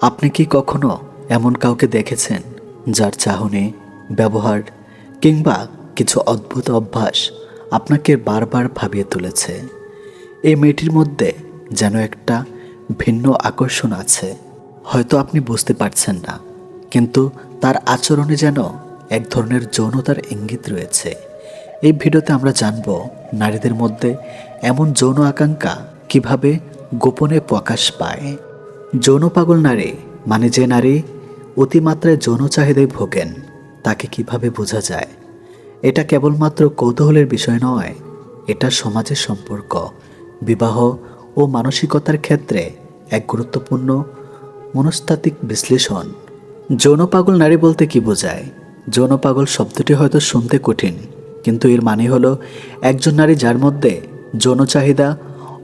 আপনি কি কখনো এমন কাউকে দেখেছেন যার চাহনি, ব্যবহার কিংবা কিছু অদ্ভুত অভ্যাস আপনাকে বারবার ভাবিয়ে তুলেছে? এই মেয়েটির মধ্যে যেন একটা ভিন্ন আকর্ষণ আছে। হয়তো আপনি বুঝতে পারছেন না, কিন্তু তার আচরণে যেন এক ধরনের যৌনতার ইঙ্গিত রয়েছে। এই ভিডিওতে আমরা জানব নারীদের মধ্যে এমন যৌন আকাঙ্ক্ষা কীভাবে গোপনে প্রকাশ পায়। যৌন পাগল নারী মানে যে নারী অতিমাত্রায় যৌন চাহিদায় ভোগেন, তাকে কীভাবে বোঝা যায়? এটা কেবলমাত্র কৌতূহলের বিষয় নয়, এটা সমাজের সম্পর্ক। বিবাহ ও মানসিকতার ক্ষেত্রে এক গুরুত্বপূর্ণ মনস্তাত্ত্বিক বিশ্লেষণ। যৌন পাগল নারী বলতে কি বোঝায়? যৌন পাগল শব্দটি হয়তো শুনতে কঠিন, কিন্তু এর মানে হলো একজন নারী যার মধ্যে যৌন চাহিদা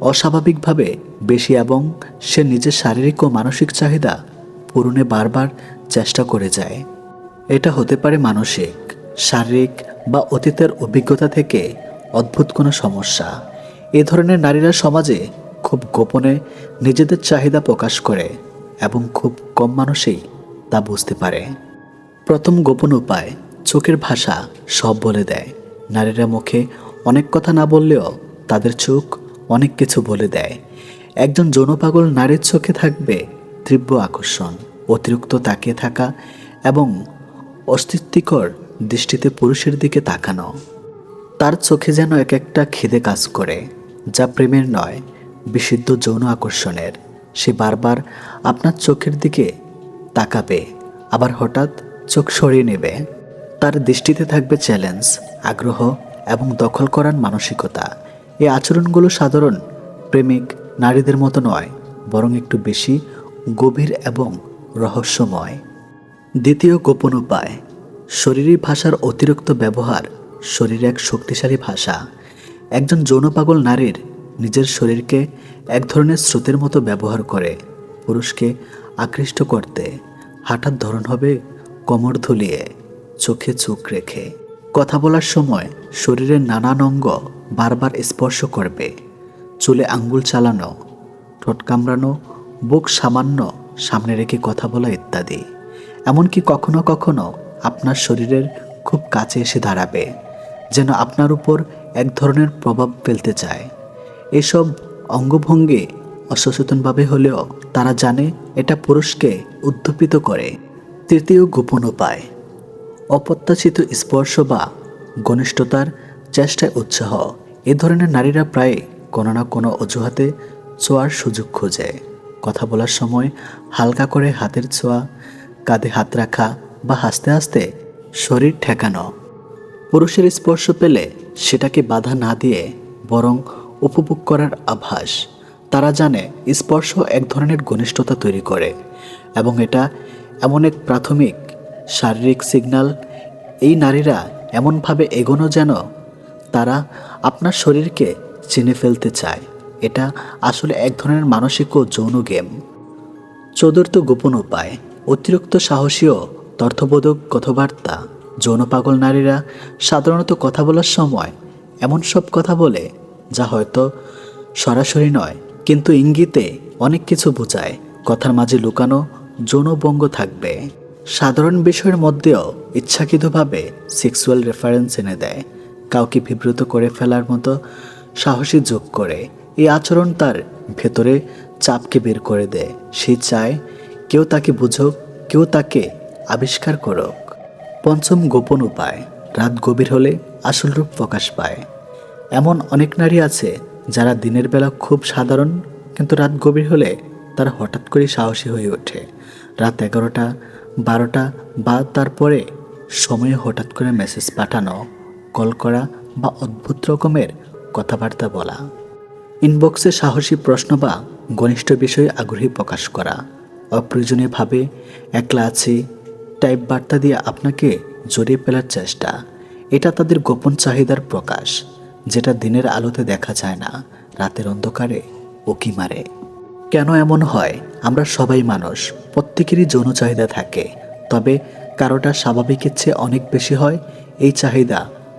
অস্বাভাবিকভাবে বেশি এবং সে নিজের শারীরিক ও মানসিক চাহিদা পূরণে বারবার চেষ্টা করে যায়। এটা হতে পারে মানসিক, শারীরিক বা অতীতের অভিজ্ঞতা থেকে অদ্ভুত কোনো সমস্যা। এ ধরনের নারীরা সমাজে খুব গোপনে নিজেদের চাহিদা প্রকাশ করে এবং খুব কম মানুষই তা বুঝতে পারে। প্রথম গোপন উপায়, চোখের ভাষা সব বলে দেয়। নারীরা মুখে অনেক কথা না বললেও তাদের চোখ অনেক কিছু বলে দেয়। একজন যৌনপাগল নারীর চোখে থাকবে তীব্র আকর্ষণ, অতিরিক্ত তাকিয়ে থাকা এবং অস্তিত্বিকর দৃষ্টিতে পুরুষের দিকে তাকানো। তার চোখে যেন এক একটা খিদে কাজ করে, যা প্রেমের নয়, বিশুদ্ধ যৌন আকর্ষণের। সে বারবার আপনার চোখের দিকে তাকাবে, আবার হঠাৎ চোখ সরিয়ে নেবে। তার দৃষ্টিতে থাকবে চ্যালেঞ্জ আগ্রহ এবং দখল করার মানসিকতা। এই আচরণগুলো সাধারণ প্রেমিক নারীদের মতো নয়, বরং একটু বেশি গভীর এবং রহস্যময়। দ্বিতীয় গোপন উপায়, শরীরী ভাষার অতিরিক্ত ব্যবহার শরীর এক শক্তিশালী ভাষা। একজন যৌনপাগল নারীর নিজের শরীরকে এক ধরনের স্রোতের মতো ব্যবহার করে পুরুষকে আকৃষ্ট করতে হাঁটার ধরন হবে কোমর ধুলিয়ে, চোখে চোখ রেখে। কথা বলার সময় শরীরের নানান অঙ্গ বারবার স্পর্শ করবে। চুলে আঙ্গুল চালানো, ঠোঁট কামড়ানো, বুক সামান্য, সামনে রেখে কথা বলা ইত্যাদি। এমনকি কখনো কখনো আপনার শরীরের খুব কাছে এসে দাঁড়াবে, যেন আপনার উপর এক ধরনের প্রভাব ফেলতে চায়। এসব অঙ্গভঙ্গি অসচেতনভাবে হলেও তারা জানে এটা পুরুষকে উদ্দীপিত করে। তৃতীয় গোপন উপায়, অপ্রত্যাশিত স্পর্শ বা ঘনিষ্ঠতার চেষ্টায় উৎসাহ। এ ধরনের নারীরা প্রায় কোনো না কোনো অজুহাতে ছোঁয়ার সুযোগ খোঁজে। কথা বলার সময় হালকা করে হাতের ছোঁয়া, কাঁধে হাত রাখা বা হাসতে হাসতে শরীর ঠেকানো। পুরুষের স্পর্শ পেলে সেটাকে বাধা না দিয়ে বরং উপভোগ করার আভাস। তারা জানে স্পর্শ এক ধরনের ঘনিষ্ঠতা তৈরি করে এবং এটা এমন এক প্রাথমিক শারীরিক সিগন্যাল। এই নারীরা এমনভাবে এগোনো যেন তারা আপনার শরীরকে চিনে ফেলতে চায়। এটা আসলে এক ধরনের মানসিক ও যৌন গেম। চতুর্থ গোপন উপায়, অতিরিক্ত সাহসী ও তর্থবোধক কথাবার্তা। যৌন পাগল নারীরা সাধারণত কথা বলার সময় এমন সব কথা বলে, যা হয়তো সরাসরি নয়, কিন্তু ইঙ্গিতে অনেক কিছু বোঝায়। কথার মাঝে লুকানো যৌনবঙ্গ থাকবে। সাধারণ বিষয়ের মধ্যেও ইচ্ছাকৃতভাবে সেক্সুয়াল রেফারেন্স এনে দেয়। কাউকে বিব্রত করে ফেলার মতো সাহসী যোগ করে, এই আচরণ তার ভেতরে চাপকে বের করে দেয়। সে চায়, কেউ তাকে বুঝুক, কেউ তাকে আবিষ্কার করুক। পঞ্চম গোপন উপায়, রাত গভীর হলে আসল রূপ প্রকাশ পায়। এমন অনেক নারী আছে যারা দিনের বেলা খুব সাধারণ, কিন্তু রাত গভীর হলে তারা হঠাৎ করে সাহসী হয়ে ওঠে। রাত এগারোটা, বারোটা বা তারপরে সময়ে হঠাৎ করে মেসেজ পাঠানো। কল করা বা অদ্ভুত রকমের কথাবার্তা বলা। ইনবক্সে সাহসী প্রশ্ন বা ঘনিষ্ঠ বিষয়ে আগ্রহী প্রকাশ করা। অপ্রয়োজনীয়ভাবে একলা আছি, টাইপ বার্তা দিয়ে আপনাকে জড়িয়ে ফেলার চেষ্টা। এটা তাদের গোপন চাহিদার প্রকাশ, যেটা দিনের আলোতে দেখা যায় না, রাতের অন্ধকারে উকি মারে। কেন এমন হয়? আমরা সবাই মানুষ, প্রত্যেকেরই যৌন চাহিদা থাকে। তবে কারোটা স্বাভাবিকের চেয়ে অনেক বেশি হয় এই চাহিদা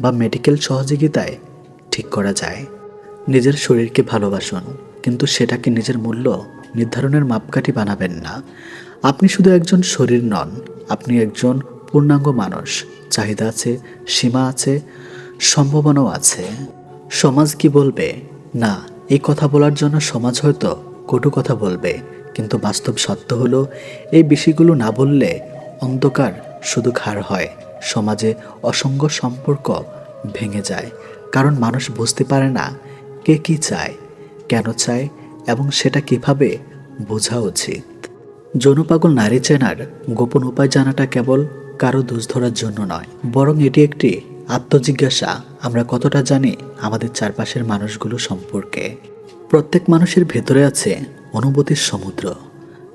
বা মেডিকেল সহযোগিতায় ঠিক করা যায়। নিজের শরীরকে ভালোবাসুন, কিন্তু সেটাকে নিজের মূল্য নির্ধারণের মাপকাঠি বানাবেন না। আপনি শুধু একজন শরীর নন, আপনি একজন পূর্ণাঙ্গ মানুষ। চাহিদা আছে, সীমা আছে, সম্ভাবনাও আছে। সমাজ কি বলবে? না, এই কথা বলার জন্য সমাজ হয়তো কটু কথা বলবে, কিন্তু বাস্তব সত্য হলো, এই বিষয়গুলো না বললে অন্ধকার শুধু খার হয়। সমাজে অসংখ্য সম্পর্ক ভেঙে যায়। কারণ মানুষ বুঝতে পারে না কে কি চায়, কেন চায় এবং সেটা কীভাবে বোঝা উচিত। যৌনপাগল নারী চেনার গোপন উপায় জানাটা কেবল কারও দোষ ধরার জন্য নয়, বরং এটি একটি আত্মজিজ্ঞাসা। আমরা কতটা জানি আমাদের চারপাশের মানুষগুলো সম্পর্কে। প্রত্যেক মানুষের ভেতরে আছে অনুভূতির সমুদ্র।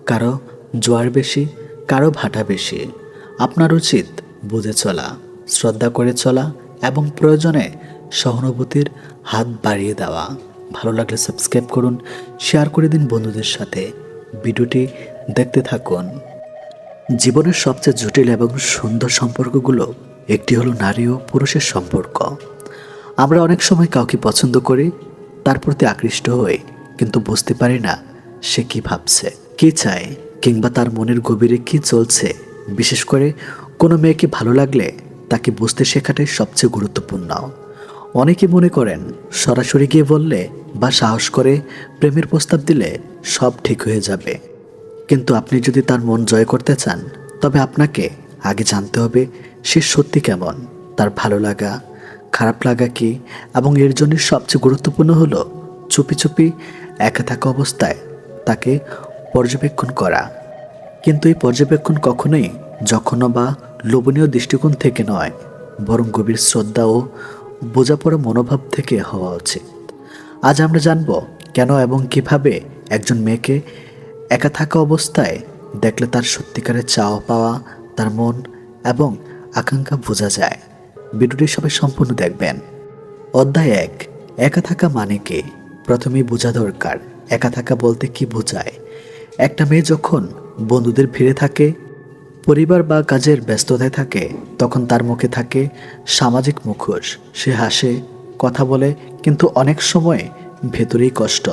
কারও জোয়ার বেশি, কারও ভাটা বেশি। আপনার উচিত বুঝে চলা, শ্রদ্ধা করে চলা এবং প্রয়োজনে সহানুভূতির হাত বাড়িয়ে দেওয়া। ভালো লাগলে সাবস্ক্রাইব করুন, শেয়ার করে দিন বন্ধুদের সাথে। ভিডিওটি দেখতে থাকুন। জীবনের সবচেয়ে জটিল এবং সুন্দর সম্পর্কগুলো একটি হলো নারী ও পুরুষের সম্পর্ক। আমরা অনেক সময় কাউকে পছন্দ করি, তার প্রতি আকৃষ্ট হই, কিন্তু বুঝতে পারি না সে কি ভাবছে, কি চায়, কিংবা তার মনের গভীরে কি চলছে, বিশেষ করে কোনো মেয়েকে ভালো লাগলে তাকে বুঝতে শেখাটাই সবচেয়ে গুরুত্বপূর্ণ। অনেকে মনে করেন, সরাসরি গিয়ে বললে বা সাহস করে প্রেমের প্রস্তাব দিলে সব ঠিক হয়ে যাবে। কিন্তু আপনি যদি তার মন জয় করতে চান, তবে আপনাকে আগে জানতে হবে সে সত্যি কেমন, তার ভালো লাগা, খারাপ লাগা কি, এবং এর জন্য সবচেয়ে গুরুত্বপূর্ণ হলো চুপি চুপি একা থাকা অবস্থায় তাকে পর্যবেক্ষণ করা। কিন্তু এই পর্যবেক্ষণ কখনোই যখনও বা লোভনীয় দৃষ্টিকোণ থেকে নয়, বরং গভীর শ্রদ্ধা ও বোঝাপড়া মনোভাব থেকে হওয়া উচিত। আজ আমরা জানব কেন এবং কীভাবে একজন মেয়েকে একা থাকা অবস্থায় দেখলে তার সত্যিকারের চাওয়া পাওয়া, তার মন এবং আকাঙ্ক্ষা বোঝা যায়। ভিডিওটি সবাই সম্পূর্ণ দেখবেন। অধ্যায় এক, একা থাকা মানে কি? প্রথমেই বোঝা দরকার, একা থাকা বলতে কি বোঝায়? একটা মেয়ে যখন বন্ধুদের ভিড়ে থাকে পরিবার বা কাজের ব্যস্ততায় থাকে, তখন তার মুখে থাকে সামাজিক মুখোশ। সে হাসে, কথা বলে, কিন্তু অনেক সময় ভেতরেই কষ্ট,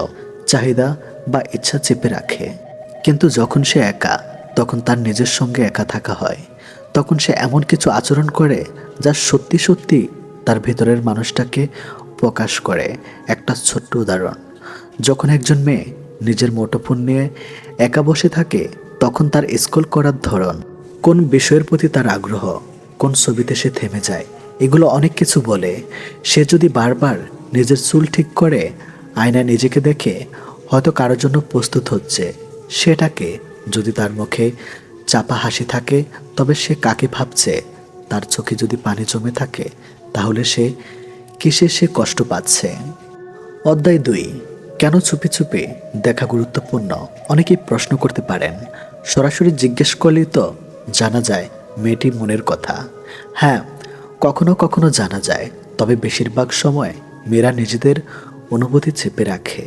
চাহিদা বা ইচ্ছা চেপে রাখে। কিন্তু যখন সে একা, তখন তার নিজের সঙ্গে একা থাকা হয়। তখন সে এমন কিছু আচরণ করে যা সত্যি সত্যি তার ভেতরের মানুষটাকে প্রকাশ করে। একটা ছোট্ট উদাহরণ, যখন একজন মেয়ে নিজের মুঠোফোন নিয়ে একা বসে থাকে, তখন তার স্কুল করার ধরন কোন বিষয়ের প্রতি তার আগ্রহ, কোন ছবিতে সে থেমে যায়, এগুলো অনেক কিছু বলে। সে যদি বারবার নিজের চুল ঠিক করে, আয়নায় নিজেকে দেখে, হয়তো কারোর জন্য প্রস্তুত হচ্ছে। সেটাকে যদি তার মুখে চাপা হাসি থাকে, তবে সে কাকে ভাবছে? তার চোখে যদি পানি জমে থাকে, তাহলে সে কিসে সে কষ্ট পাচ্ছে? অধ্যায় দুই, কেন চুপি চুপি দেখা গুরুত্বপূর্ণ? অনেকেই প্রশ্ন করতে পারেন। সরাসরি জিজ্ঞেস করলেই তো জানা যায় মেয়েটি মনের কথা। হ্যাঁ কখনো কখনো জানা যায়, তবে বেশিরভাগ সময় মেয়েরা নিজেদের অনুভূতি চেপে রাখে।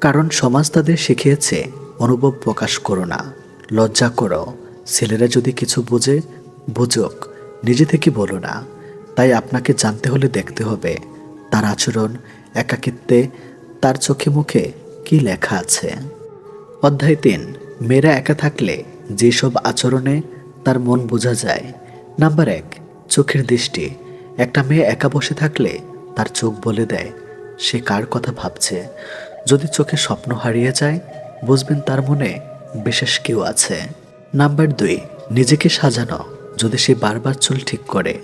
কারণ সমাজ তাদের শিখিয়েছে, অনুভব প্রকাশ করো না, লজ্জা করো। ছেলেরা যদি কিছু বোঝে, বুঝুক, নিজে থেকে বলো না। তাই আপনাকে জানতে হলে দেখতে হবে, তার আচরণ, একাকিত্বে, তার চোখে মুখে কি লেখা আছে। অধ্যায় তিন, মেয়েরা একা থাকলে যেসব আচরণে তার মন বোঝা যায়। নাম্বার এক, চোখের দৃষ্টি। একটা মেয়ে একা বসে থাকলে তার চোখ বলে দেয়, সে কার কথা ভাবছে? যদি চোখে স্বপ্ন হারিয়ে যায়, বুঝবেন তার মনে বিশেষ কেউ আছে। নাম্বার দুই, নিজেকে সাজানো। যদি সে বারবার চুল ঠিক করে,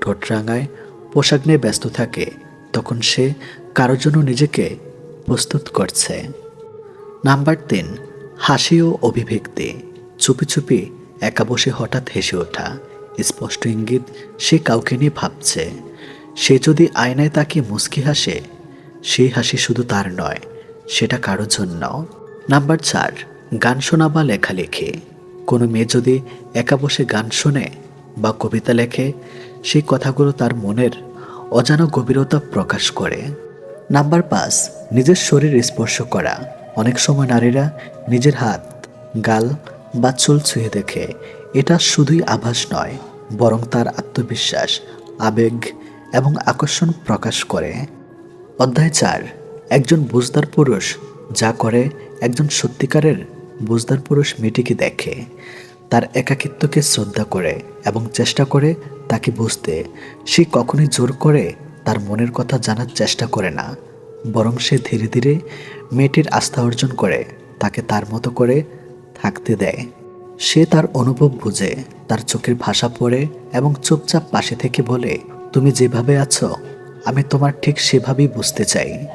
ঠোঁট রাঙায়, পোশাক নিয়ে ব্যস্ত থাকে, তখন সে কারোর জন্য নিজেকে প্রস্তুত করছে। নাম্বার তিন, হাসি ও অভিব্যক্তি। চুপি চুপি একা বসে হঠাৎ হেসে ওঠা। স্পষ্ট ইঙ্গিত, সে কাউকে নিয়ে ভাবছে। সে যদি আয়নায় তাকে মুস্কি হাসে, সেই হাসি শুধু তার নয়, সেটা কারোর জন্য। নাম্বার চার, গান শোনা বা লেখালেখি কোনো মেয়ে যদি একা বসে গান শোনে বা কবিতা লেখে সেই কথাগুলো তার মনের অজানা গভীরতা প্রকাশ করে। নাম্বার পাঁচ, নিজের শরীর স্পর্শ করা। অনেক সময় নারীরা নিজের হাত, গাল বা চুল ছুঁয়ে দেখে, এটা শুধুই আভাস নয়, বরং তার আত্মবিশ্বাস, আবেগ এবং আকর্ষণ প্রকাশ করে। অধ্যায় চার, একজন বুঝদার পুরুষ যা করে একজন সত্যিকারের বুঝদার পুরুষ মেয়েটিকে দেখে। তার একাকিত্বকে শ্রদ্ধা করে এবং চেষ্টা করে তাকে বুঝতে। সে কখনই জোর করে তার মনের কথা জানার চেষ্টা করে না, বরং সে ধীরে ধীরে মেয়েটির আস্থা অর্জন করে, তাকে তার মতো করে থাকতে দেয়। সে তার অনুভব বুঝে, তার চোখের ভাষা পড়ে এবং চুপচাপ পাশে থেকে বলে, তুমি যেভাবে আছো, আমি তোমার ঠিক সেভাবেই বুঝতে চাই।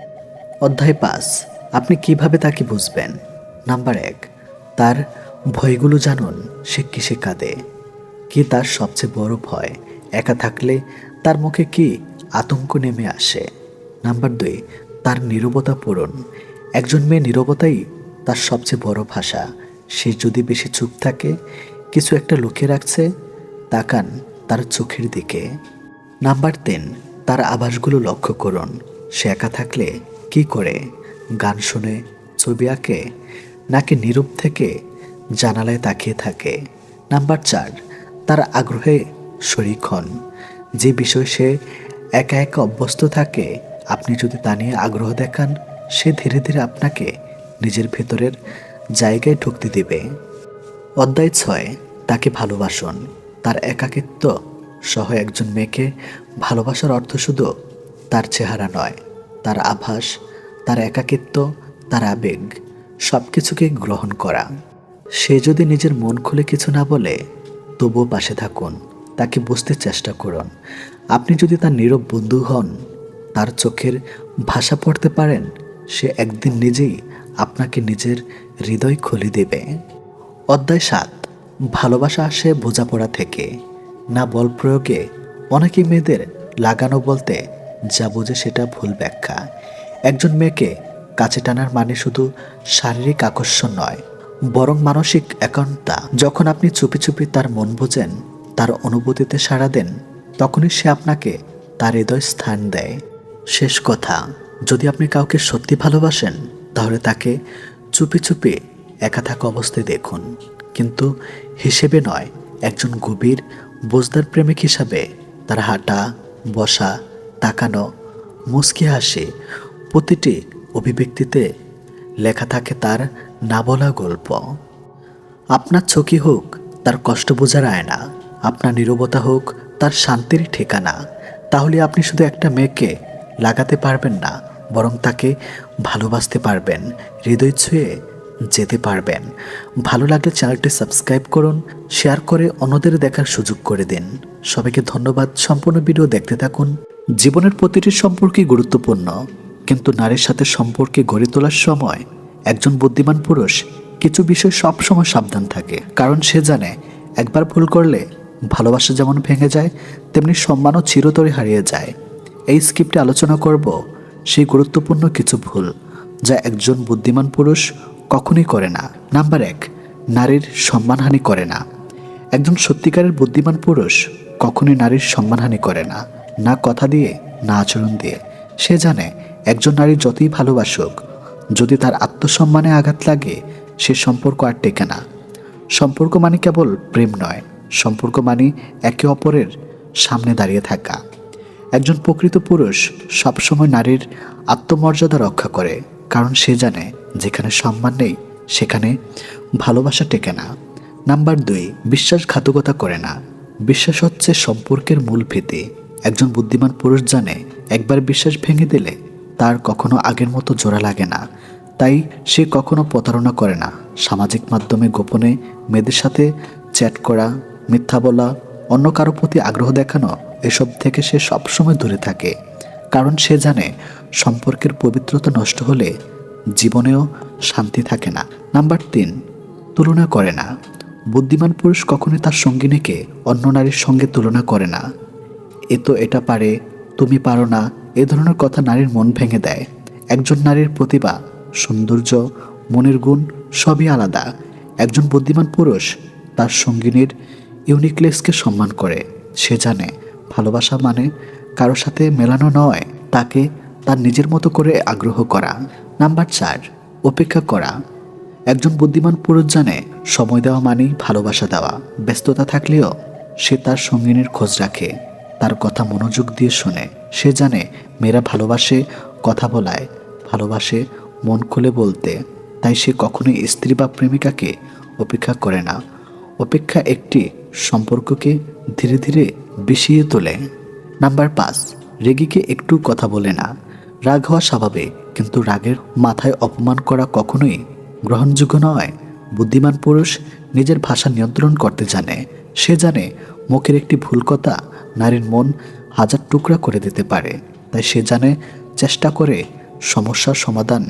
অধ্যায় পাঁচ, আপনি কীভাবে তাকে বুঝবেন? নাম্বার এক, তার ভয়গুলো জানুন, সে কিসে কাঁদে? কি তার সবচেয়ে বড় ভয়? একা থাকলে তার মুখে কি আতঙ্ক নেমে আসে? নাম্বার দুই, তার নীরবতা পূরণ একজন মেয়ে নীরবতাই তার সবচেয়ে বড় ভাষা। সে যদি বেশি চুপ থাকে, কিছু একটা লুকিয়ে রাখছে, তাকান তার চোখের দিকে। নাম্বার তিন, তার আভাসগুলো লক্ষ্য করুন। সে একা থাকলে কি করে? গান শুনে, ছবি আঁকে, নাকি নীরব থেকে জানালায় তাকিয়ে থাকে? নাম্বার চার, তার আগ্রহে শরিক হন। যে বিষয় সে একা একা অভ্যস্ত থাকে, আপনি যদি তা নিয়ে আগ্রহ দেখান, সে ধীরে ধীরে আপনাকে নিজের ভেতরের জায়গায় ঢুকতে দেবে। অধ্যায় ছয়, তাকে ভালোবাসুন। তার একাকিত্ব সহ একজন মেয়েকে ভালোবাসার অর্থ শুধু তার চেহারা নয়, তার আভাস, তার একাকিত্ব, তার আবেগ সব কিছুকে গ্রহণ করা। সে যদি নিজের মন খুলে কিছু না বলে, তবুও পাশে থাকুন, তাকে বুঝতে চেষ্টা করুন। আপনি যদি তার নীরব বন্ধু হন, তার চোখের ভাষা পড়তে পারেন, সে একদিন নিজেই আপনাকে নিজের হৃদয় খুলে দেবে। অধ্যায় সাত, ভালোবাসা আসে বোঝাপড়া থেকে। না বল প্রয়োগে অনেকেই মেয়েদের লাগানো বলতে যা বোঝে সেটা ভুল ব্যাখ্যা। একজন মেয়েকে কাছে টানার মানে শুধু শারীরিক আকর্ষণ নয়, বরং মানসিক একান্তা যখন আপনি চুপি চুপি তার মন বোঝেন, তার অনুভূতিতে সাড়া দেন, তখনই সে আপনাকে তার হৃদয় স্থান দেয়। শেষ কথা, যদি আপনি কাউকে সত্যি ভালোবাসেন, তাহলে তাকে চুপি চুপি একা থাকা অবস্থায় দেখুন। কিন্তু হিসেবে নয়, একজন গভীর, বোঝদার প্রেমিক হিসাবে তার হাঁটা, বসা, তাকানো, মুচকি হাসি প্রতিটি অভিব্যক্তিতে লেখা থাকে তার না বলা গল্প। আপনার চোখই হোক তার কষ্ট বোঝার আয়না, আপনার নীরবতা হোক তার শান্তির ঠিকানা, তাহলে আপনি শুধু একটা মেয়েকে লাগাতে পারবেন না। বরং তাকে ভালোবাসতে পারবেন, হৃদয় ছুঁয়ে যেতে পারবেন। ভালো লাগলে চ্যানেলটি সাবস্ক্রাইব করুন, শেয়ার করে অন্যদের দেখার সুযোগ করে দিন। সবাইকে ধন্যবাদ, সম্পূর্ণ ভিডিও দেখতে থাকুন। জীবনের প্রতিটি সম্পর্কই গুরুত্বপূর্ণ, কিন্তু নারীর সাথে সম্পর্কে গড়ে তোলার সময় একজন বুদ্ধিমান পুরুষ কিছু বিষয় সবসময় সাবধান থাকে, কারণ সে জানে একবার ভুল করলে ভালোবাসা যেমন ভেঙে যায়, তেমনি সম্মানও চিরতরে হারিয়ে যায়। এই স্ক্রিপ্টে আলোচনা করব সেই গুরুত্বপূর্ণ কিছু ভুল যা একজন বুদ্ধিমান পুরুষ কখনোই করে না। নাম্বার এক, নারীর সম্মানহানি করে না। একজন সত্যিকারের বুদ্ধিমান পুরুষ কখনোই নারীর সম্মানহানি করে না। না কথা দিয়ে, না আচরণ দিয়ে। সে জানে, একজন নারী যতই ভালোবাসুক, যদি তার আত্মসম্মানে আঘাত লাগে, সে সম্পর্ক আর টেকে না। সম্পর্ক মানে কেবল প্রেম নয়। সম্পর্ক মানে একে অপরের সামনে দাঁড়িয়ে থাকা। একজন প্রকৃত পুরুষ সবসময় নারীর আত্মমর্যাদা রক্ষা করে, কারণ সে জানে যেখানে সম্মান নেই, সেখানে ভালোবাসা টেকে না। নাম্বার দুই, বিশ্বাসঘাতকতা করে না। বিশ্বাস হচ্ছে সম্পর্কের মূল ভীতি। একজন বুদ্ধিমান পুরুষ জানে, একবার বিশ্বাস ভেঙে দিলে তার কখনো আগের মতো জোড়া লাগে না। তাই সে কখনো প্রতারণা করে না। সামাজিক মাধ্যমে গোপনে মেয়েদের সাথে চ্যাট করা, মিথ্যা বলা অন্য কারও প্রতি আগ্রহ দেখানো এসব থেকে সে সবসময় দূরে থাকে, কারণ সে জানে সম্পর্কের পবিত্রতা নষ্ট হলে জীবনেও শান্তি থাকে না। নাম্বার তিন, তুলনা করে না। বুদ্ধিমান পুরুষ কখনোই তার সঙ্গিনীকে অন্য নারীর সঙ্গে তুলনা করে না। এ তো এটা পারে, তুমি পারো না, এ ধরনের কথা নারীর মন ভেঙে দেয়। একজন নারীর প্রতিভা, সৌন্দর্য, মনের গুণ সবই আলাদা। একজন বুদ্ধিমান পুরুষ তার সঙ্গিনীর ইউনিকনেসকে সম্মান করে। সে জানে, ভালোবাসা মানে কারও সাথে মেলানো নয়, তাকে তার নিজের মতো করে আগ্রহ করা। নাম্বার চার, অপেক্ষা করা। একজন বুদ্ধিমান পুরুষ জানে, সময় দেওয়া মানেই ভালোবাসা দেওয়া। ব্যস্ততা থাকলেও সে তার সঙ্গিনীর খোঁজ রাখে, তার কথা মনোযোগ দিয়ে শোনে। সে জানে, মেয়েরা ভালোবাসে, কথা বলায়, ভালোবাসে মন খুলে বলতে। তাই সে কখনোই স্ত্রী বা প্রেমিকাকে অপেক্ষা করে না। অপেক্ষা একটি সম্পর্ককে ধীরে ধীরে বিষিয়ে তোলে। নাম্বার পাঁচ, রেগিকে একটু কথা বলে না। রাগ হওয়া স্বাভাবিক, কিন্তু রাগের মাথায় অপমান করা কখনোই গ্রহণযোগ্য নয়। বুদ্ধিমান পুরুষ নিজের ভাষা নিয়ন্ত্রণ করতে জানে। সে জানে মুখের একটি ভুল কথা নারীর মন হাজার টুকরা করে দিতে পারে। তাই সে জানে চেষ্টা করে সমস্যার সমাধান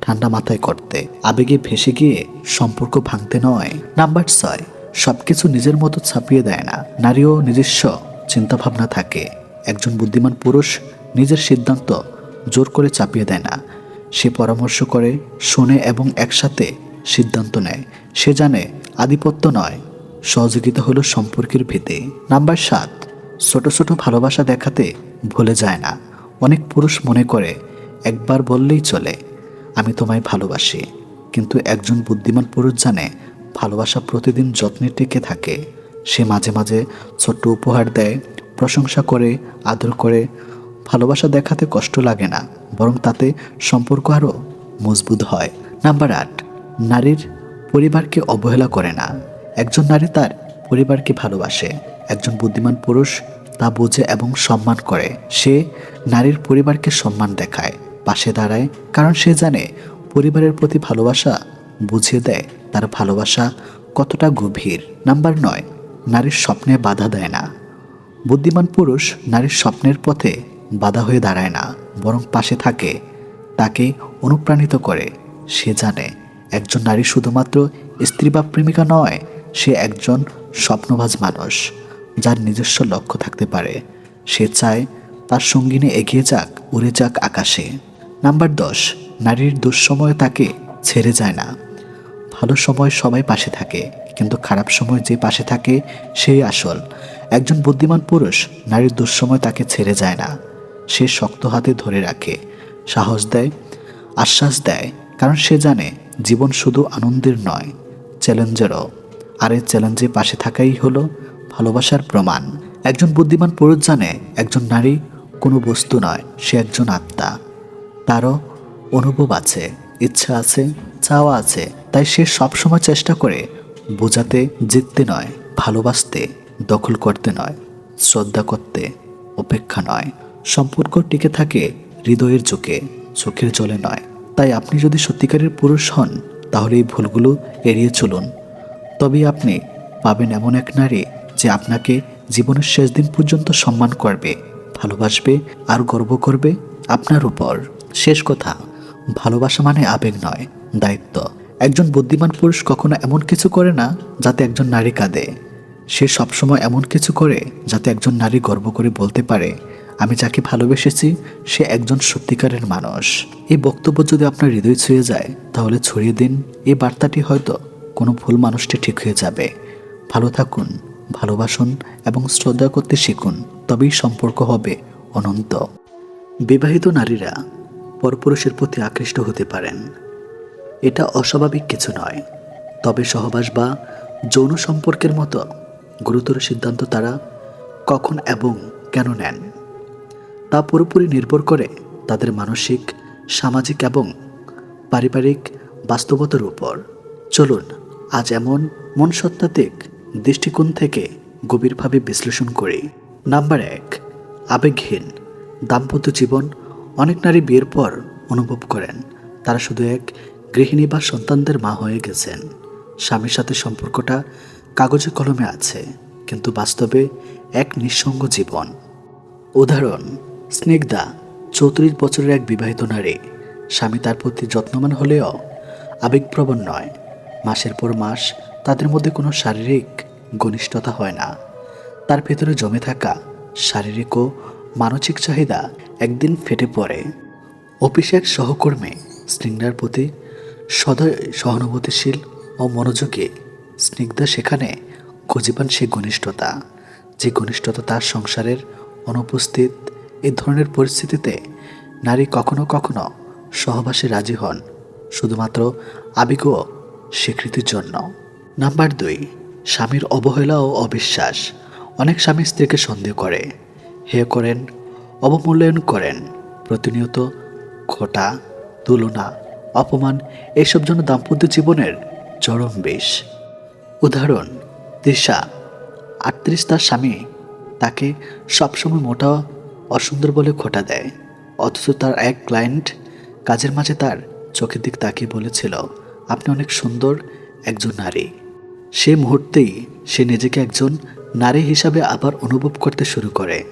ঠান্ডা মাথায় করতে। আবেগে ভেসে গিয়ে সম্পর্ক ভাঙতে নয়। নাম্বার ছয় সবকিছু নিজের মতো ছাপিয়ে দেয় না। নারীও নিজস্ব চিন্তাভাবনা থাকে। একজন বুদ্ধিমান পুরুষ নিজের সিদ্ধান্ত জোর করে চাপিয়ে দেয় না। সে পরামর্শ করে, শোনে এবং একসাথে সিদ্ধান্ত নেয়। সে জানে আধিপত্য নয়, সহযোগিতা হলো সম্পর্কের ভিত্তি নাম্বার সাত, ছোট ছোট ভালোবাসা দেখাতে ভুলে যায় না। অনেক পুরুষ মনে করে, একবার বললেই চলে, আমি তোমায় ভালোবাসি। কিন্তু একজন বুদ্ধিমান পুরুষ জানে ভালোবাসা প্রতিদিন যত্নে টেকে থাকে। সে মাঝে মাঝে ছোট্ট উপহার দেয়, প্রশংসা করে, আদর করে। ভালোবাসা দেখাতে কষ্ট লাগে না, বরং তাতে সম্পর্ক আরও মজবুত হয়। নাম্বার আট, নারীর পরিবারকে অবহেলা করে না। একজন নারী তার পরিবারকে ভালোবাসে, একজন বুদ্ধিমান পুরুষ তা বোঝে এবং সম্মান করে। সে নারীর পরিবারকে সম্মান দেখায়, পাশে দাঁড়ায়, কারণ সে জানে পরিবারের প্রতি ভালোবাসা বুঝিয়ে দেয়। তার ভালোবাসা কতটা গভীর? নাম্বার নয়, নারীর স্বপ্নে বাধা দেয় না। বুদ্ধিমান পুরুষ নারীর স্বপ্নের পথে বাধা হয়ে দাঁড়ায় না, বরং পাশে থাকে, তাকে অনুপ্রাণিত করে। সে জানে, একজন নারী শুধুমাত্র স্ত্রী বা প্রেমিকা নয়, সে একজন স্বপ্নবাজ মানুষ, যার নিজস্ব লক্ষ্য থাকতে পারে। সে চায় তার সঙ্গিনী এগিয়ে যাক, উড়ে যাক আকাশে। নাম্বার দশ, নারীর দুঃসময় তাকে ছেড়ে যায় না। ভালো সময় সবাই পাশে থাকে, কিন্তু খারাপ সময় যে পাশে থাকে, সেই আসল। একজন বুদ্ধিমান পুরুষ, নারীর দুঃসময় তাকে ছেড়ে যায় না। সে শক্ত হাতে ধরে রাখে, সাহস দেয়, আশ্বাস দেয়, কারণ সে জানে জীবন শুধু আনন্দের নয়, চ্যালেঞ্জেরও। আর এই চ্যালেঞ্জে পাশে থাকাই হলো ভালোবাসার প্রমাণ। একজন বুদ্ধিমান পুরুষ জানে, একজন নারী কোনো বস্তু নয়, সে একজন আত্মা। তারও অনুভব আছে, ইচ্ছা আছে, চাওয়া আছে। তাই সে সবসময় চেষ্টা করে বোঝাতে, জিততে নয়, ভালোবাসতে, দখল করতে নয়, শ্রদ্ধা করতে, অপেক্ষা নয়। সম্পর্ক টিকে থাকে হৃদয়ের চোখে, চোখের জলে নয়। তাই আপনি যদি সত্যিকারের পুরুষ হন, তাহলে এই ভুলগুলো এড়িয়ে চলুন। তবেই আপনি পাবেন এমন এক নারী যে আপনাকে জীবনের শেষ দিন পর্যন্ত সম্মান করবে, ভালোবাসবে আর গর্ব করবে আপনার উপর। শেষ কথা, ভালোবাসা মানে আবেগ নয়, দায়িত্ব। একজন বুদ্ধিমান পুরুষ কখনো এমন কিছু করে না যাতে একজন নারী কাঁদে। সে সবসময় এমন কিছু করে যাতে একজন নারী গর্ব করে বলতে পারে, আমি যাকে ভালোবেসেছি, সে একজন সত্যিকারের মানুষ। এই বক্তব্য যদি আপনার হৃদয় ছুঁয়ে যায়, তাহলে ছড়িয়ে দিন। এই বার্তাটি হয়তো কোনো ভুল মানুষটি ঠিক হয়ে যাবে। ভালো থাকুন, ভালোবাসুন এবং শ্রদ্ধা করতে শিখুন, তবেই সম্পর্ক হবে অনন্ত। বিবাহিত নারীরা পরপুরুষের প্রতি আকৃষ্ট হতে পারেন। এটা অস্বাভাবিক কিছু নয়। তবে সহবাস বা যৌন সম্পর্কের মতো গুরুতর সিদ্ধান্ত তারা কখন এবং কেন নেন, তা পুরোপুরি নির্ভর করে তাদের মানসিক, সামাজিক এবং পারিবারিক বাস্তবতার উপর। চলুন, আজ এমন মনসত্ত্বাত্ত্বিক দৃষ্টিকোণ থেকে গভীরভাবে বিশ্লেষণ করি। নাম্বার এক, আবেগহীন, দাম্পত্য জীবন অনেক নারী বিয়ের পর অনুভব করেন। তারা শুধু এক গৃহিণী বা সন্তানদের মা হয়ে গেছেন। স্বামীর সাথে সম্পর্কটা কাগজে কলমে আছে, কিন্তু বাস্তবে এক নিঃসঙ্গ জীবন। উদাহরণ, স্নিগ্ধা, চৌত্রিশ বছরের এক বিবাহিত নারী। স্বামী তার প্রতি যত্নবান হলেও আবেগপ্রবণ নয়। মাসের পর মাস তাদের মধ্যে কোনো শারীরিক ঘনিষ্ঠতা হয় না। তার ভেতরে জমে থাকা শারীরিক ও মানসিক চাহিদা একদিন ফেটে পড়ে। অফিসে এক সহকর্মী স্নিগ্ধার প্রতি সদয়, সহানুভূতিশীল ও মনোযোগী। স্নিগ্ধা সেখানে খুঁজে পান সে ঘনিষ্ঠতা, যে ঘনিষ্ঠতা তার সংসারের অনুপস্থিত এই ধরনের পরিস্থিতিতে নারী কখনো কখনো সহবাসে রাজি হন, শুধুমাত্র আবেগ স্বীকৃতির জন্য। নাম্বার দুই, স্বামীর অবহেলা ও অবিশ্বাস। অনেক স্বামী স্ত্রীকে সন্দেহ করে হে করেন, অবমূল্যায়ন করেন। প্রতিনিয়ত খোটা তুলনা অপমান এসব জন্য দাম্পত্য জীবনের চরম বেশ। উদাহরণ তৃষা আটত্রিশ তার স্বামী, তাকে সবসময় মোটা, অসুন্দর বলে খোটা দেয়। অথচ তার এক ক্লায়েন্ট কাজের মাঝে তার চোখের দিক তাকিয়ে বলেছিল, আপনি অনেক সুন্দর একজন নারী। সে মুহূর্তেই সে নিজেকে একজন নারী হিসাবে আবার অনুভব করতে শুরু করে।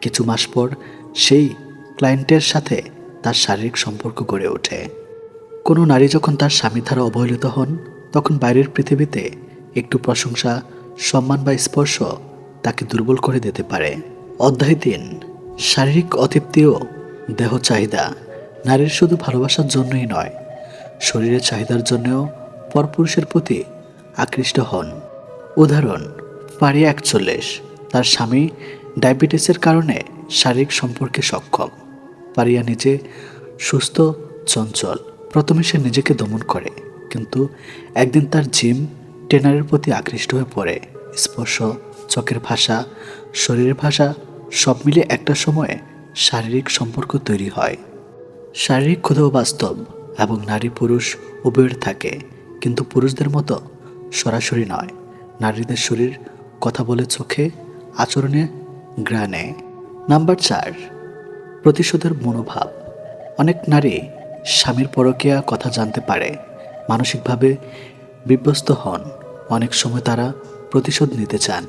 কিছু মাস পর সেই ক্লায়েন্টের সাথে তার শারীরিক সম্পর্ক গড়ে ওঠে। কোনো নারী যখন তার স্বামী দ্বারা অবহেলিত হন, তখন বাইরের পৃথিবীতে একটু প্রশংসা, সম্মান বা স্পর্শ তাকে দুর্বল করে দিতে পারে। অধ্যায় তিন, শারীরিক অতৃপ্তি ও দেহ চাহিদা। নারীর শুধু ভালোবাসার জন্যই নয়, শরীরের চাহিদার জন্যও পরপুরুষের প্রতি আকৃষ্ট হন। উদাহরণ পারিয়া একচল্লিশ, তার স্বামী ডায়াবেটিসের কারণে শারীরিক সম্পর্কে সক্ষম। পারিয়া নিজে সুস্থ, চঞ্চল। প্রথমে সে নিজেকে দমন করে, কিন্তু একদিন তার জিম ট্রেনারের প্রতি আকৃষ্ট হয়ে পড়ে। স্পর্শ, চোখের ভাষা, শরীরের ভাষা, সব মিলে একটা সময়ে শারীরিক সম্পর্ক তৈরি হয়। শারীরিক ক্ষুধাও বাস্তব এবং নারী পুরুষ উভয়ের থাকে, কিন্তু পুরুষদের মতো সরাসরি নয়। নারীদের শরীর কথা বলে চোখে, আচরণে গ্রানে নাম্বার চার, প্রতিশোধের মনোভাব। অনেক নারী স্বামীর পরকীয়া কথা জানতে পারে, মানসিকভাবে বিভ্যস্ত হন, অনেক সময় তারা প্রতিশোধ নিতে চান।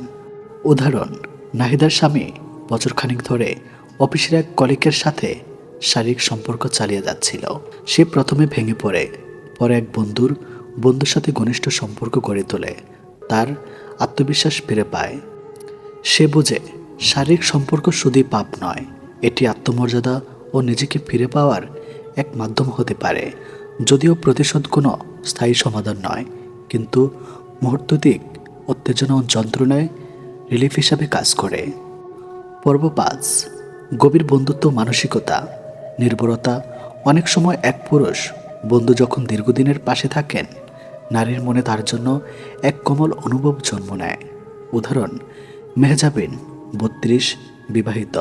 উদাহরণ, নাহিদার স্বামী বছরখানিক ধরে অফিসের এক কলিকের সাথে শারীরিক সম্পর্ক চালিয়ে যাচ্ছিল। সে প্রথমে ভেঙে পড়ে, পরে এক বন্ধুর বন্ধুর সাথে ঘনিষ্ঠ সম্পর্ক গড়ে তোলে, তার আত্মবিশ্বাস ফিরে পায়। সে বোঝে, শারীরিক সম্পর্ক শুধুই পাপ নয়, এটি আত্মমর্যাদা ও নিজেকে ফিরে পাওয়ার এক মাধ্যম হতে পারে। যদিও প্রতিশোধ কোনো স্থায়ী সমাধান নয়, কিন্তু মুহূর্তদিক উত্তেজনা ও যন্ত্রণায় রিলিফ হিসাবে কাজ করে। পর্ব পাঁচ, গভীর বন্ধুত্ব মানসিকতা। নির্ভরতা অনেক সময় এক পুরুষ বন্ধু যখন দীর্ঘদিনের পাশে থাকেন, নারীর মনে তার জন্য এক কোমল অনুভব জন্ম নেয়। উদাহরণ, মেহজাবিন বত্রিশ, বিবাহিত।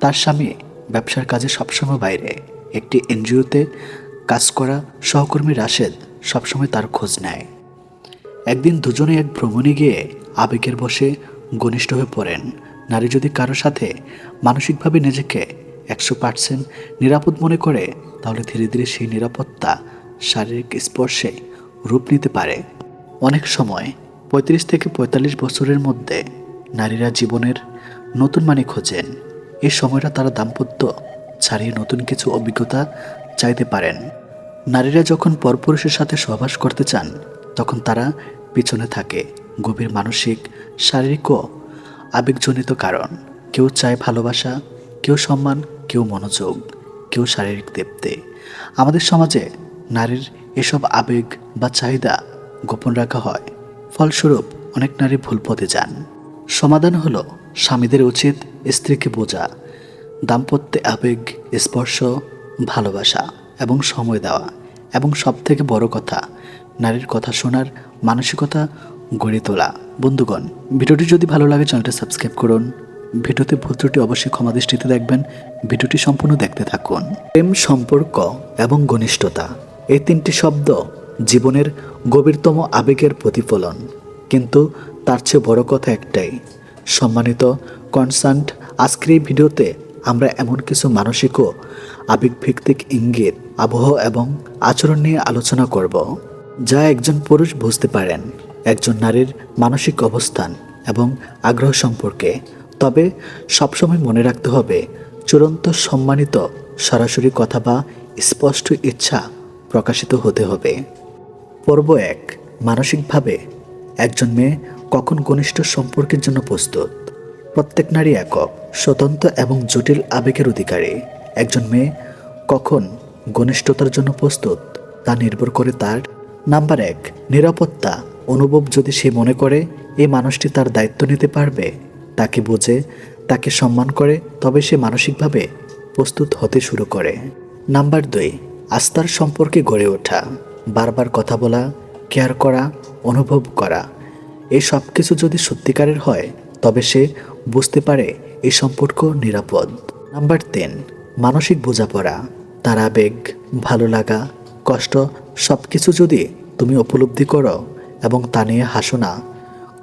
তার স্বামী ব্যবসার কাজে সবসময় বাইরে। একটি এনজিওতে কাজ করা সহকর্মী রাশেদ সবসময় তার খোঁজ নেয়। একদিন দুজনে এক ভ্রমণে গিয়ে আবেগের বসে ঘনিষ্ঠ হয়ে পড়েন। নারী যদি কারও সাথে মানসিকভাবে নিজেকে একশো পার্সেন্ট নিরাপদ মনে করে, তাহলে ধীরে ধীরে সেই নিরাপত্তা শারীরিক স্পর্শে রূপ নিতে পারে। অনেক সময় পঁয়ত্রিশ থেকে পঁয়তাল্লিশ বছরের মধ্যে নারীরা জীবনের নতুন মানে খোঁজেন। এই সময়টা তারা দাম্পত্য ছাড়িয়ে নতুন কিছু অভিজ্ঞতা চাইতে পারেন। নারীরা যখন পরপুরুষের সাথে সহবাস করতে চান, তখন তারা পিছনে থাকে। গভীর মানসিক, শারীরিক ও আবেগজনিত কারণ। কেউ চায় ভালোবাসা, কেউ সম্মান, কেউ মনোযোগ, কেউ শারীরিক দেবতে আমাদের সমাজে নারীর এসব আবেগ বা চাহিদা গোপন রাখা হয়। ফলস্বরূপ, অনেক নারী ভুল পথে যান। সমাধান হলো স্বামীদের উচিত স্ত্রীকে বোঝা দাম্পত্যে আবেগ, স্পর্শ, ভালোবাসা এবং সময় দেওয়া এবং সবথেকে বড় কথা, নারীর কথা শোনার মানসিকতা গড়ে তোলা। বন্ধুগণ, ভিডিওটি যদি ভালো লাগে চ্যানেলটি সাবস্ক্রাইব করুন। ভিডিওতে ভুল ত্রুটি অবশ্যই ক্ষমা দৃষ্টিতে দেখবেন। ভিডিওটি সম্পূর্ণ দেখতে থাকুন। প্রেম সম্পর্ক এবং ঘনিষ্ঠতা, এই তিনটি শব্দ জীবনের গভীরতম আবেগের প্রতিফলন। কিন্তু তার চেয়ে বড় কথা একটাই, সম্মানিত, কনসার্ট, আজকের এই ভিডিওতে আমরা এমন কিছু মানসিক ও আবেগভিত্তিক ইঙ্গিত, আবহ এবং আচরণ নিয়ে আলোচনা করব, যা একজন পুরুষ বুঝতে পারেন, একজন নারীর মানসিক অবস্থান এবং আগ্রহ সম্পর্কে। তবে সবসময় মনে রাখতে হবে, চূড়ান্ত সম্মানিত সরাসরি কথা বা স্পষ্ট ইচ্ছা প্রকাশিত হতে হবে। পর্ব এক, মানসিকভাবে, একজন মেয়ে কখন ঘনিষ্ঠ সম্পর্কের জন্য প্রস্তুত? প্রত্যেক নারী একক, স্বতন্ত্র এবং জটিল আবেগের অধিকারী। একজন মেয়ে কখন ঘনিষ্ঠতার জন্য প্রস্তুত, তা নির্ভর করে তার নাম্বার এক, নিরাপত্তা, অনুভব যদি সে মনে করে এই মানুষটি তার দায়িত্ব নিতে পারবে, তাকে বোঝে, তাকে সম্মান করে, তবে সে মানসিকভাবে প্রস্তুত হতে শুরু করে। নাম্বার দুই, আস্থার সম্পর্কে গড়ে ওঠা, বারবার কথা বলা কেয়ার করা, অনুভব করা। এই সব কিছু যদি সত্যিকারের হয়, তবে সে বুঝতে পারে এই সম্পর্ক নিরাপদ। নাম্বার তিন, মানসিক বোঝাপড়া, তার আবেগ, ভালো লাগা, কষ্ট সব কিছু যদি তুমি উপলব্ধি করো এবং তা নিয়ে হাসো না,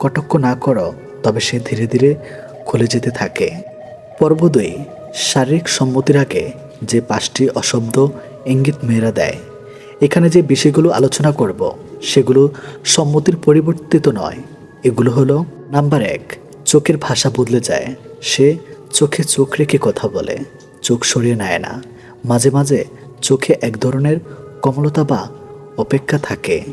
কটক্ষ না করো, তবে সে ধীরে ধীরে খুলে যেতে থাকে। পর্ব দুই, শারীরিক সম্মতির আগে যে পাঁচটি অশব্দ ইঙ্গিত মেয়েরা দেয়, এখানে যে বিষয়গুলো আলোচনা করব, সেগুলো সম্মতির পরিবর্তিত নয়। এগুলো হলো, নাম্বার এক চোখের ভাষা বদলে যায়। সে চোখে চোখ রেখে কথা বলে, চোখ সরিয়ে নেয় না। মাঝে মাঝে চোখে এক ধরনের কমলতা বা অপেক্ষা থাকে।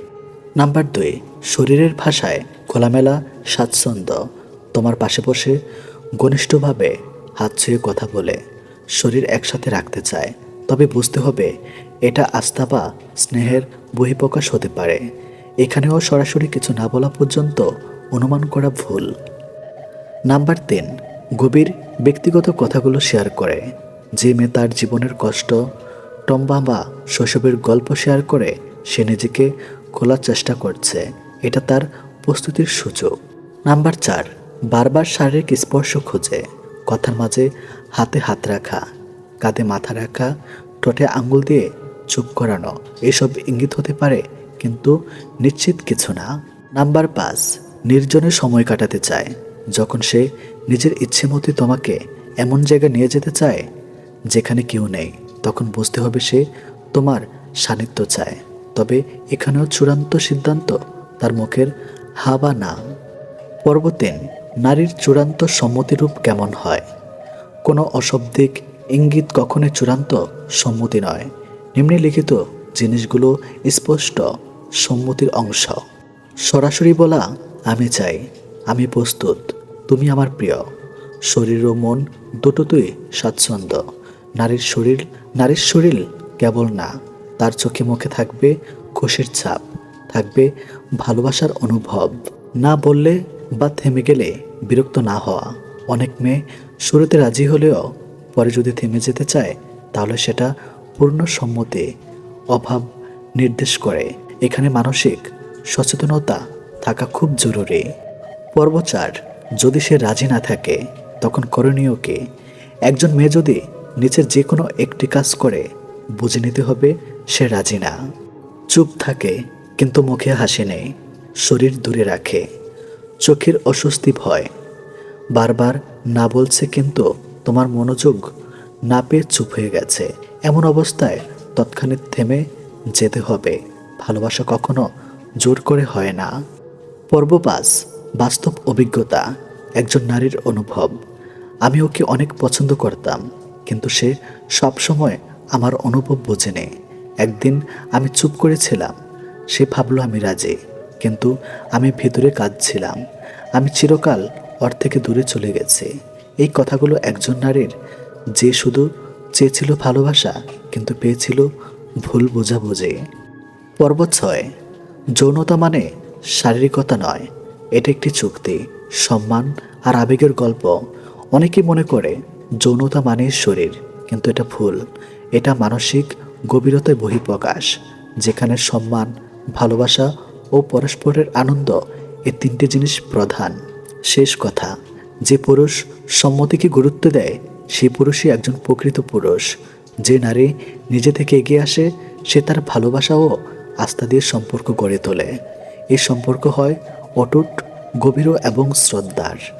নাম্বার দুই, শরীরের ভাষায় খোলামেলা, স্বাচ্ছন্দ্য। তোমার পাশে বসে ঘনিষ্ঠভাবে হাত ছুঁয়ে কথা বলে। শরীর একসাথে রাখতে চায়। তবে বুঝতে হবে, এটা আস্থা বা স্নেহের বহিঃপ্রকাশ হতে পারে। এখানেও সরাসরি কিছু না বলা পর্যন্ত অনুমান করা ভুল। নাম্বার তিন, গভীর ব্যক্তিগত কথাগুলো শেয়ার করে। যে মেয়ে তার জীবনের কষ্ট, টম্বা বা শৈশবের গল্প শেয়ার করে, সে নিজেকে খোলার চেষ্টা করছে। এটা তার প্রস্তুতির সুযোগ। নাম্বার চার, বারবার শারীরিক স্পর্শ খোঁজে। কথার মাঝে হাতে হাত রাখা, কাঁধে মাথা রাখা, ঠোঁটে আঙ্গুল দিয়ে চুপ করানো এসব ইঙ্গিত হতে পারে, কিন্তু নিশ্চিত কিছু না। নাম্বার পাঁচ, নির্জনে সময় কাটাতে চায়। যখন সে নিজের ইচ্ছে মতো তোমাকে এমন জায়গায় নিয়ে যেতে চায়, যেখানে কেউ নেই, তখন বুঝতে হবে সে তোমার সান্নিধ্য চায়। তবে এখানেও চূড়ান্ত সিদ্ধান্ত তার মুখের হা বা না। পর্ব তিন নারীর চূড়ান্ত সম্মতিরূপ কেমন হয়? কোনো অশব্দিক ইঙ্গিত কখনোই চূড়ান্ত সম্মতি নয়। নিম্নলিখিত জিনিসগুলো স্পষ্ট সম্মতির অংশ। সরাসরি বলা, আমি চাই। আমি প্রস্তুত। তুমি আমার প্রিয়। শরীর ও মন দুটোতেই স্বাচ্ছন্দ্য। নারীর শরীর নারীর শরীর কেবল না, তার চোখে মুখে থাকবে খুশির ছাপ, থাকবে ভালোবাসার অনুভব। না বললে বা থেমে গেলে বিরক্ত না হওয়া। অনেক মেয়ে শুরুতে রাজি হলেও পরে যদি থেমে যেতে চায়, তাহলে সেটা পূর্ণ সম্মতি, অভাব নির্দেশ করে। এখানে মানসিক সচেতনতা থাকা খুব জরুরি। পর্ব চার যদি সে রাজি না থাকে, তখন করণীয় কি? একজন মেয়ে যদি নিচের যে কোনো একটি কাজ করে, বুঝে নিতে হবে সে রাজি না। চুপ থাকে, কিন্তু মুখে হাসি নেই, শরীর দূরে রাখে, চোখের অস্বস্তি ভয়। বারবার না বলছে কিন্তু তোমার মনোযোগ না পেয়ে চুপ হয়ে গেছে। এমন অবস্থায় তৎক্ষণাৎ থেমে যেতে হবে। ভালোবাসা কখনো জোর করে হয় না। পর্ব পাঁচ। বাস্তব অভিজ্ঞতা একজন নারীর অনুভব। আমি ওকে অনেক পছন্দ করতাম, কিন্তু সে সব সময় আমার অনুভব বোঝেনি। একদিন আমি চুপ করেছিলাম, সে ভাবলো আমি রাজি, কিন্তু আমি ভেতরে কাঁদছিলাম। আমি চিরকাল ওর থেকে দূরে চলে গেছি। এই কথাগুলো একজন নারীর যে শুধু চেয়েছিল ভালোবাসা, কিন্তু পেয়েছিল ভুল বোঝাবুঝি। পর্ব ছয়, যৌনতা মানে শারীরিকতা নয়। এটা একটি চুক্তি, সম্মান আর আবেগের গল্প। অনেকে মনে করে, যৌনতা মানে শরীর, কিন্তু এটা ভুল। এটা মানসিক গভীরতায় বহিঃপ্রকাশ, যেখানে সম্মান, ভালোবাসা ও পরস্পরের আনন্দ এ তিনটে জিনিস প্রধান। শেষ কথা, যে পুরুষ সম্মতিকে গুরুত্ব দেয়, সেই পুরুষই একজন প্রকৃত পুরুষ। যে নারী নিজে থেকে এগিয়ে আসে, সে তার ভালোবাসা ও আস্থা দিয়ে সম্পর্ক গড়ে তোলে। এই সম্পর্ক হয় অটুট গভীর এবং শ্রদ্ধার।